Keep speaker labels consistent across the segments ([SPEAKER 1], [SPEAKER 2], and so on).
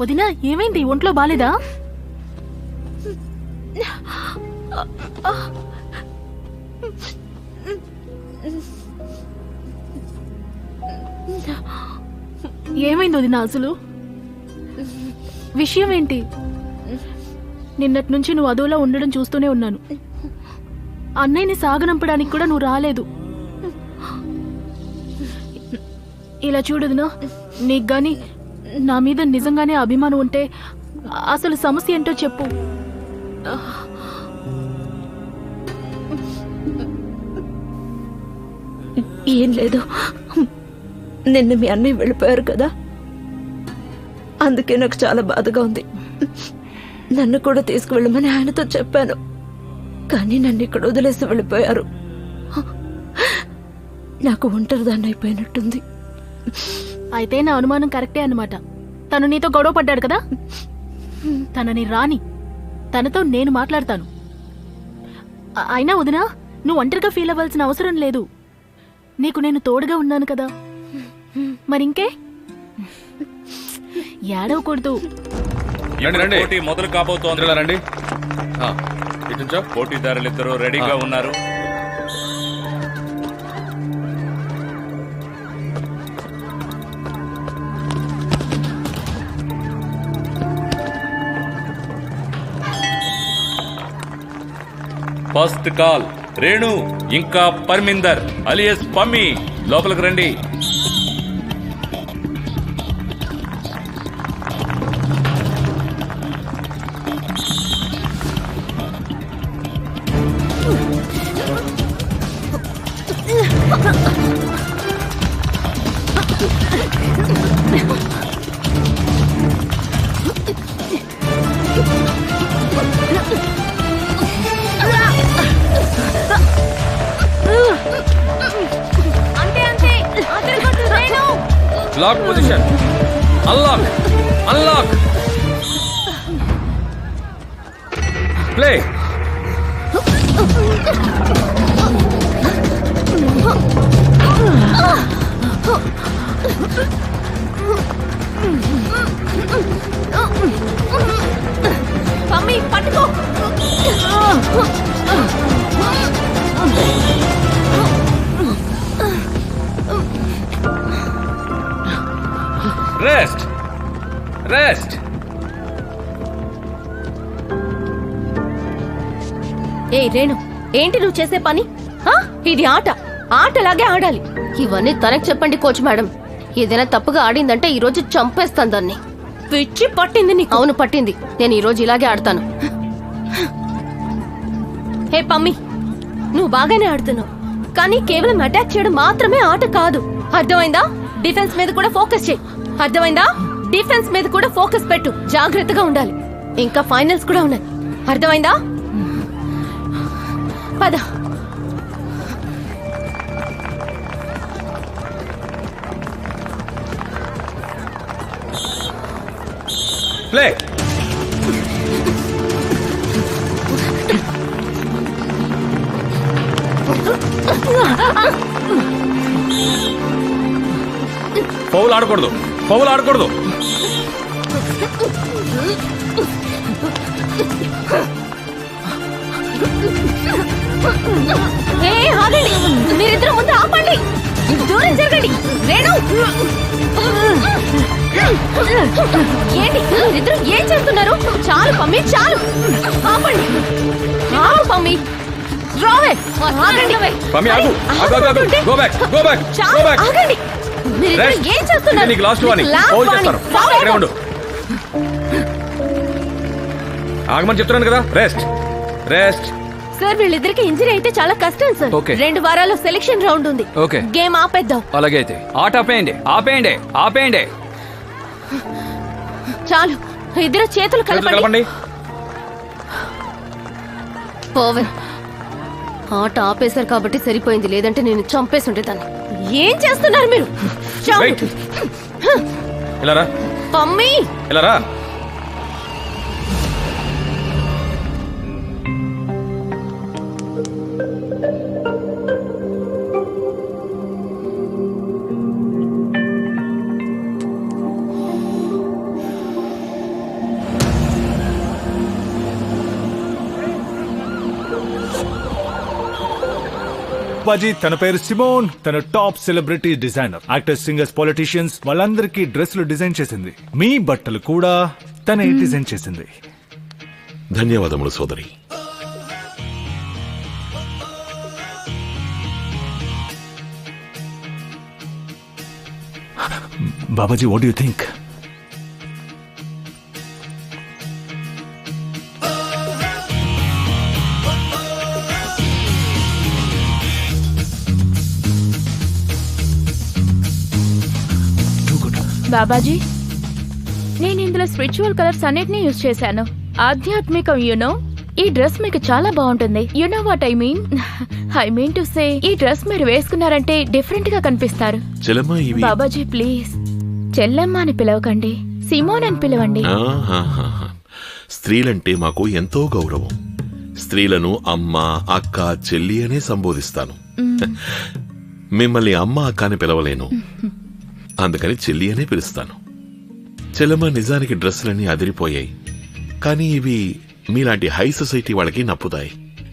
[SPEAKER 1] వదినా ఏమైంది? ఒంట్లో బాలేదా? ఏమైంది వదినా అసలు? విషయం ఏంటి? నిన్నటి నుంచి నువ్వు అదోలా ఉండడం చూస్తూనే ఉన్నాను. అన్నయ్యని సాగనంపడానికి కూడా నువ్వు రాలేదు. ఇలా చూడదునా నీకు గాని నా మీద నిజంగానే అభిమానం ఉంటే అసలు సమస్య ఏంటో చెప్పు.
[SPEAKER 2] ఏం లేదు. నిన్న మీ అన్నయ్య వెళ్ళిపోయారు కదా. అందుకే నాకు చాలా బాధగా ఉంది. నన్ను కూడా తీసుకువెళ్ళమని ఆయనతో చెప్పాను. కానీ నన్ను ఇక్కడ వదిలేసి వెళ్ళిపోయారు. నాకు ఒంటరిదాన్ని అయిపోయినట్టుంది.
[SPEAKER 1] అయితే నా అనుమానం కరెక్టే అన్నమాట. తను నీతో గొడవ పడ్డాడు కదా? తనని రాని తనతో నేను మాట్లాడతాను. అయినా వదినా నువ్వు ఒంటరిగా ఫీల్ అవ్వాల్సిన అవసరం లేదు. నీకు నేను తోడుగా ఉన్నాను కదా? మరింకే? ఏడవకూడదు.
[SPEAKER 3] రండి
[SPEAKER 4] మొదలు కాబోతోంది.
[SPEAKER 3] రండి. ఆ, ఇటు నుంచో
[SPEAKER 4] పోటీదారులిద్దరూ రెడీగా ఉన్నారు. ఫస్ట్ కాల్ రేణు ఇంకా పర్మిందర్ అలియస్ పమ్మి లోపలికి రండి.
[SPEAKER 3] Lock position unlock unlock play
[SPEAKER 1] mummy పట్టుకో.
[SPEAKER 3] రెస్ట్.
[SPEAKER 5] ఏ రేణు ఏంటి నువ్వు చేసే పని? ఆ? ఇది ఆట. ఆటలాగే ఆడాలి. ఇవన్నీ తనకు చెప్పండి కోచ్ మేడం. ఏదైనా తప్పుగా ఆడిందంటే ఈ రోజు చంపేస్తాను దాన్ని. పిచ్చి పట్టింది నీకు? అవును పట్టింది. నేను ఈ రోజు ఇలాగే ఆడతాను. హే పమ్మి. నువ్వు బాగానే ఆడుతున్నావు. కానీ కేవలం అటాక్ చేయడం మాత్రమే ఆట కాదు. అర్థమైందా? డిఫెన్స్ మీద కూడా ఫోకస్ చేయి. అర్థమైందా? డిఫెన్స్ మీద కూడా ఫోకస్ పెట్టు. జాగ్రత్తగా ఉండాలి. ఇంకా ఫైనల్స్ కూడా ఉన్నాయి. అర్థమైందా? పద.
[SPEAKER 3] ప్లే. ఆడకూడదు. ఫౌల్ ఆడకూడదు.
[SPEAKER 5] ఏ ఆగండి. మీరిద్దరు ముందు ఆపండి. దూరం జరగండి. రేణు ఏంటి? మీరిద్దరు ఏం చేస్తున్నారు? చాలు పమ్మి చాలు. ఆపండి. ఆపు పమ్మి. రావే ఆగండి.
[SPEAKER 3] పమ్మి ఆగు. ఆగు ఆగు ఆగు. Go back go back go
[SPEAKER 5] చాలు
[SPEAKER 3] బ్యాక్
[SPEAKER 5] ఆగండి. మీరిద్దరు
[SPEAKER 3] Rest.
[SPEAKER 5] ఏం చేస్తున్నారు?
[SPEAKER 3] నీకు లాస్ట్ వార్నింగ్ ఫౌల్ ఉండు. ఆగమని చెప్తున్నాను కదా. రెస్ట్ రెస్ట్
[SPEAKER 5] సార్ వీళ్ళిద్దరికి ఇంజరీ అయితే చాలా కష్టం సార్.
[SPEAKER 6] Okay.
[SPEAKER 5] రెండు వారాల్లో సెలక్షన్ రౌండ్ ఉంది.
[SPEAKER 6] Okay.
[SPEAKER 5] గేమ్ ఆపేద్దాం.
[SPEAKER 6] అలాగే అయితే. ఆట ఆపేయండి. ఆపేయండి. ఆపేయండి.
[SPEAKER 5] చాలు. ఇద్దరు చేతులు
[SPEAKER 3] చేతులు
[SPEAKER 5] కలపండి.
[SPEAKER 3] కలపండి.
[SPEAKER 5] పోవే ఆట ఆపేశారు కాబట్టి సరిపోయింది. లేదంటే నేను చంపేసి ఉండేదాన్ని. ఏం చేస్తున్నారు మీరు? చావు.
[SPEAKER 3] వెయిట్ ఇలా రా.
[SPEAKER 5] పమ్మి
[SPEAKER 3] ఇలా
[SPEAKER 7] బాబాజీ తన పేరు సిమోన్ తన top celebrity designer. Actors singers politicians వాళ్ళందరికీ డ్రెస్సులు డిజైన్ చేసింది. మీ బట్టలు కూడా తనే డిజైన్ చేసింది.
[SPEAKER 8] ధన్యవాదములు సోదరి.
[SPEAKER 7] Babaji what you think
[SPEAKER 9] Babaji నేను ఇందులో స్పిరిచువల్ కలర్స్ అన్నిటినీ యూజ్ చేశాను. ఆధ్యాత్మికం యునో ఈ డ్రెస్ మీకు చాలా బాగుంటుంది. You know what I mean I mean to say ఈ డ్రెస్ మీరు వేసుకున్నారంటే డిఫరెంట్గా కనిపిస్తారు బాబాజీ ప్లీజ్. చెల్లెమ్మ అని పిలవకండి. సిమోన్ అని పిలవండి.
[SPEAKER 8] స్త్రీలంటే మాకు ఎంతో గౌరవం. స్త్రీలను అమ్మ అక్క చెల్లి అనే సంబోధిస్తాను. మిమ్మల్ని అమ్మ అక్క అని పిలవలేను. అందుకని చెల్లి అనే పిలుస్తాను. చెల్లమ్మ నిజానికి డ్రెస్సులన్నీ అదిరిపోయాయి. కానీ ఇవి మీలాంటి హై సొసైటీ వాళ్ళకి నప్పుతాయి.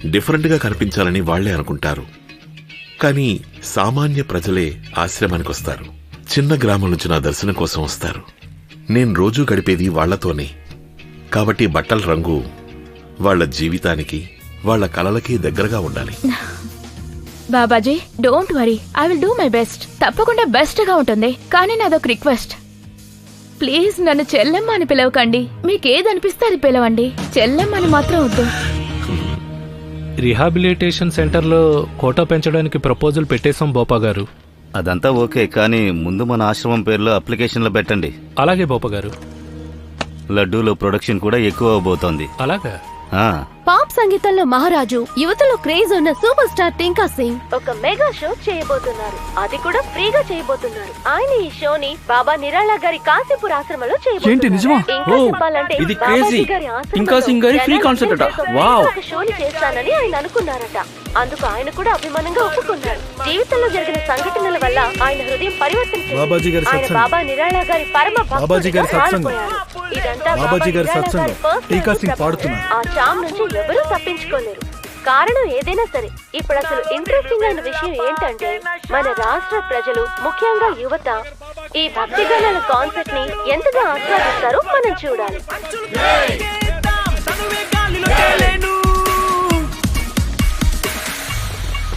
[SPEAKER 8] డిఫరెంట్గా కనిపించాలని వాళ్ళే అనుకుంటారు. కానీ సామాన్య ప్రజలే ఆశ్రమానికి వస్తారు. చిన్న గ్రామం నుంచి నా దర్శనం కోసం వస్తారు. నేను రోజూ గడిపేది వాళ్ళతోనే కాబట్టి బట్టల రంగు వాళ్ళ జీవితానికి వాళ్ళ కలలకి దగ్గరగా ఉండాలి.
[SPEAKER 9] Babaji don't worry I will do my best తప్పకుండా బెస్ట్గా ఉంటుంది. కానీ నాదొక రిక్వెస్ట్ ప్లీజ్ నన్ను చెల్లెమ్మ అని పిలవకండి. మీకు ఏది అనిపిస్తే అది పిలవండి. చెల్లెమ్మ అని మాత్రం వద్దు.
[SPEAKER 10] రీహాబిలిటేషన్ సెంటర్లో కోటా పెంచడానికి ప్రపోజల్ పెట్టేశాం బోపా గారు.
[SPEAKER 11] అదంతా ఓకే కానీ ముందు మన ఆశ్రమం పేరులో అప్లికేషన్లో పెట్టండి.
[SPEAKER 10] అలాగే బోపా గారు.
[SPEAKER 11] లడ్డూలో ప్రొడక్షన్ కూడా ఎక్కువ అవబోతోంది.
[SPEAKER 10] అలాగా?
[SPEAKER 11] ఆ,
[SPEAKER 5] పాప్ సంగీతంలో మహారాజు యువతలో క్రేజ్ ఉన్న సూపర్ స్టార్ టింకా సింగ్ ఒక మెగా షో చేయబోతున్నారు అది కూడా ఫ్రీగా చేయబోతున్నారు ఆయన ఈ షోని బాబా నిరాళ గారి కాశీపూర్ ఆశ్రమంలో చేయబోతున్నారు
[SPEAKER 6] ఏంటి, నిజమా?
[SPEAKER 5] ఇంకా
[SPEAKER 6] ఓ,
[SPEAKER 5] చెప్పాలంటే
[SPEAKER 6] ఇది
[SPEAKER 5] బాబాజీ
[SPEAKER 6] crazy.
[SPEAKER 5] గారి ఆశ్రమంలో
[SPEAKER 6] టింకా సింగ్ గారి concert అట.
[SPEAKER 5] కోసం
[SPEAKER 6] వావ్.
[SPEAKER 5] ఒక షోని చేస్తానని ఆయన అనుకున్నారట అందుకు ఆయన కూడా అభిమానంగా ఒప్పుకున్నారు జీవితంలో జరిగిన సంఘటనల వల్ల ఆయన హృదయం పరివర్తన చెందింది.
[SPEAKER 7] బాబాజీ గారి
[SPEAKER 5] ఆయన
[SPEAKER 7] సత్సంగం.
[SPEAKER 5] బాబా నిరాళ గారి పరమ
[SPEAKER 7] బాబాజీ గారి
[SPEAKER 5] భక్తుడిగా
[SPEAKER 7] సత్సంగం.
[SPEAKER 5] మారిపోయారు. ఇదంతా
[SPEAKER 7] బాబాజీ గారి
[SPEAKER 5] నిరాళ
[SPEAKER 7] సత్సంగం.
[SPEAKER 5] personal
[SPEAKER 7] టీకా సింగ్. పాడుతున్నారు.
[SPEAKER 5] ఆ చామ్ నుంచి ఎవరూ తప్పించుకోలేరు. కారణం ఏదైనా సరే ఇప్పుడు అసలు ఇంట్రెస్టింగ్ అయిన విషయం ఏంటంటే మన రాష్ట్ర ప్రజలు ముఖ్యంగా యువత ఈ భక్తి గణాల కాన్సెప్ట్ని ఎంతగా ఆస్వాదిస్తారో మనం చూడాలి.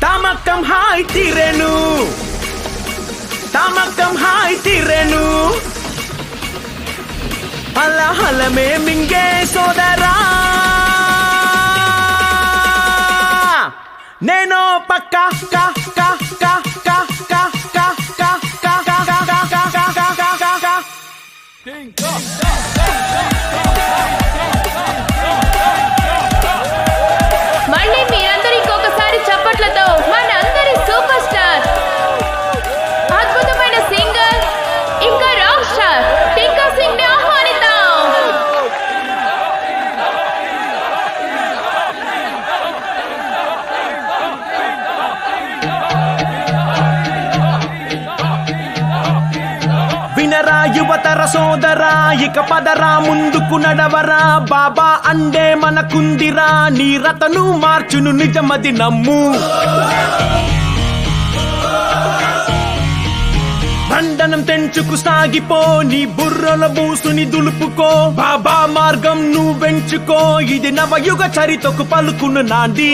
[SPEAKER 12] తమకం హాయ్ తీరెను. తమకం హాయ్ తీరెను. హల హలమే మింగే సోదరా
[SPEAKER 9] pa'
[SPEAKER 12] acá, acá. ముందరా ఇక పదరా ముందుకు నడవరా బాబా అండే మనకుందిరా నీ రతను మార్చును నిజమది నమ్ము. బండనం తెంచుకు సాగిపో నీ బుర్రల బూసుని దులుపుకో. బాబా మార్గం నువ్వెంచుకో ఇది నవయుగ చరితకు పలుకును నాంది.